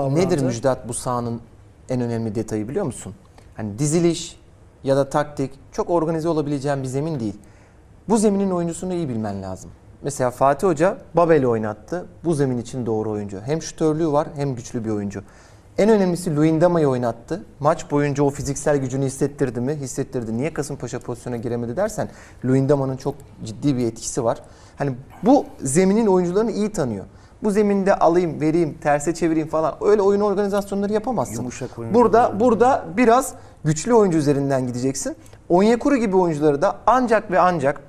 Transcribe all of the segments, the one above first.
Nedir Müjdat bu sahanın en önemli detayı biliyor musun? Hani diziliş ya da taktik çok organize olabileceğin bir zemin değil. Bu zeminin oyuncusunu iyi bilmen lazım. Mesela Fatih Hoca Babel'i oynattı. Bu zemin için doğru oyuncu. Hem şutörlüğü var hem güçlü bir oyuncu. En önemlisi Luyendama'yı oynattı. Maç boyunca o fiziksel gücünü hissettirdi mi? Hissettirdi. Niye Kasımpaşa pozisyona giremedi dersen Luyendama'nın çok ciddi bir etkisi var. Hani bu zeminin oyuncularını iyi tanıyor. Bu zeminde alayım, vereyim, terse çevireyim falan öyle oyun organizasyonları yapamazsın. Yumuşak oyuncu Burada burada biraz güçlü oyuncu üzerinden gideceksin. Onyekuru gibi oyuncuları da ancak ve ancak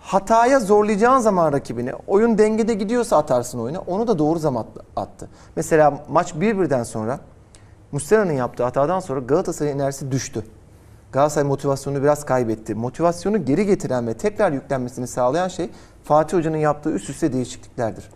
hataya zorlayacağın zaman rakibini oyun dengede gidiyorsa atarsın oyuna. Onu da doğru zaman attı. Mesela maç 1-1'den sonra Muslera'nın yaptığı hatadan sonra Galatasaray enerjisi düştü. Galatasaray motivasyonunu biraz kaybetti. Motivasyonu geri getiren ve tekrar yüklenmesini sağlayan şey Fatih Hoca'nın yaptığı üst üste değişikliklerdir.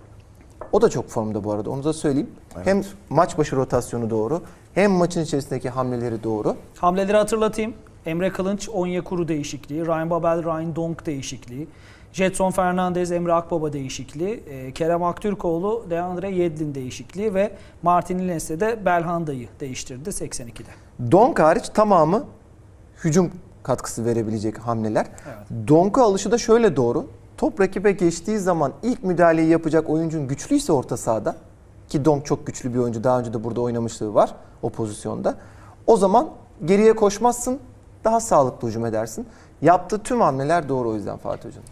O da çok formda bu arada onu da söyleyeyim. Hem maç başı rotasyonu doğru hem maçın içerisindeki hamleleri doğru. Hamleleri hatırlatayım. Emre Kılınç, Onyekuru değişikliği, Ryan Babel, Ryan Donk değişikliği, Jetson Fernandez, Emre Akbaba değişikliği, e, Kerem Aktürkoğlu, Deandre Yedlin değişikliği ve Martin Lines'te de Belhanda'yı değiştirdi 82'de. Donk hariç tamamı hücum katkısı verebilecek hamleler. Donk'a alışı da şöyle doğru. Top rakibe geçtiği zaman ilk müdahaleyi yapacak oyuncun güçlüyse orta sahada ki Donk çok güçlü bir oyuncu daha önce de burada oynamışlığı var o pozisyonda. O zaman geriye koşmazsın daha sağlıklı hücum edersin. Yaptığı tüm hamleler doğru o yüzden Fatih Hoca'nın.